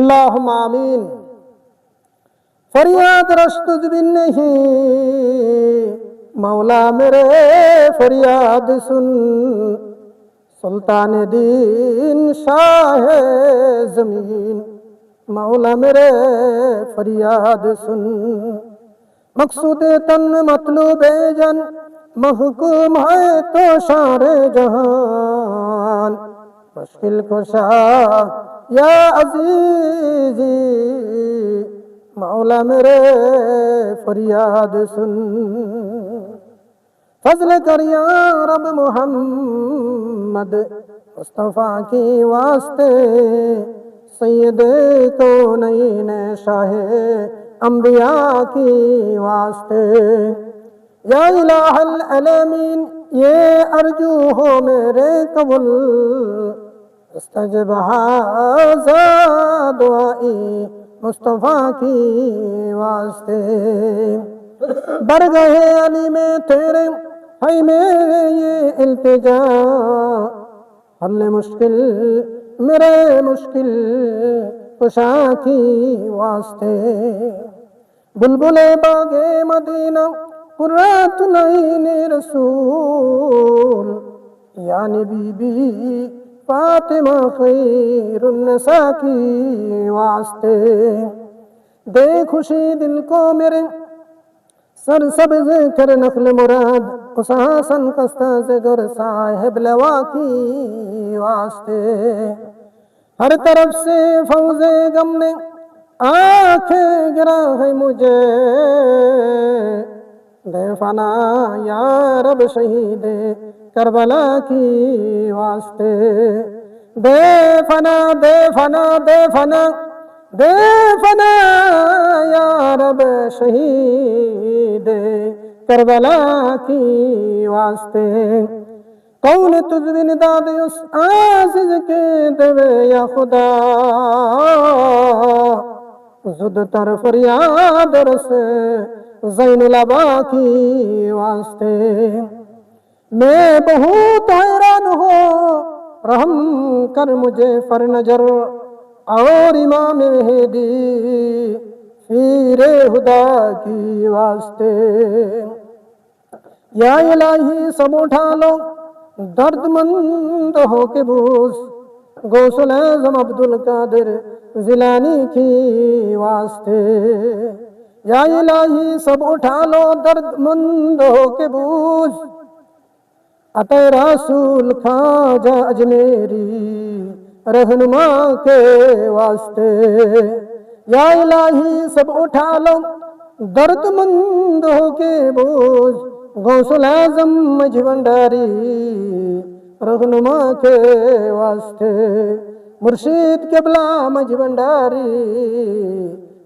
اللہم آمین فریاد رشت بن نہیں مولا میرے فریاد سن سلطان دین شاہ زمین مولا میرے فریاد سن مقصود تن مطلوب جن محکوم ہے تو شار جہان مشکل کشا، یا عزیزی، مولا میرے فریاد سن۔ فضل کر یا رب محمد، مصطفیٰ کی واسطے سید کو نئی شاہ انبیاء کی واسطے۔ یا الہ العالمین یہ ارجو ہو میرے قبل استجب حاضا دعائی مصطفیٰ کی واسطے۔ بڑھ گئے علی میں تیرے ہے میرے یہ التجا۔ حل مشکل، میرے مشکل کشا کی واسطے۔ بلبل باغ مدینہ قرات العین رسول یعنی بی بی فاطمہ خیر النساء کی واسطے۔ دے خوشی دل کو میرے سر سبز کر نخل مراد اساسن کستا سے گر صاحب لوا کی واسطے۔ ہر طرف سے فوز غم نے آنکھیں گرا ہے مجھے۔ دے فنا یا رب شہید کربلا کی واسطے دے فنا دے فنا دے فنا دے فنا یا رب شہید کربلا کی واسطے کون تجھ بن داد اس آزز کے دوے یا خدا زد تر فریاد رس زین العبا کی واسطے۔ میں بہت حیران ہوں۔ رحم کر مجھے فر نجر اور امام مہدی پیر خدا کی واسطے۔ یا الہی سب اٹھا لو۔ درد مند ہو کے بوس۔ غوث اعظم عبد القادر زلانی کی واسطے۔ یا الہی سب اٹھا لو درد مند ہو کے بوس عطا رسول خواجہ اجمیری، رہنما کے واسطے۔ یا الہی سب اٹھا لو درد مند ہو کے بوجھ۔ غوث اعظم مجھ بنڈاری رہنما کے واسطے۔ مرشید قبلہ مجھ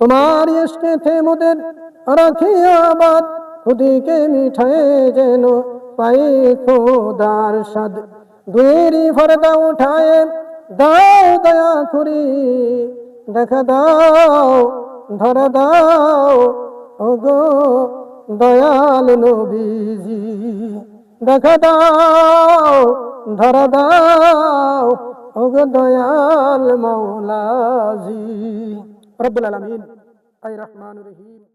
তোমার ইশকে ফেমুদের রাখিয়াবাদ খুদিকে মিঠাই যেন পাই খোদার সাদ দুয়েরি ফরদা উঠায় দাও দয়া করি দেখা দাও ধরা দাও ওগো দয়াল নবীজি দেখা দাও ধরা দাও দয়াল মৌলাজি রব্বুল আলামিন আই রহমান রহিম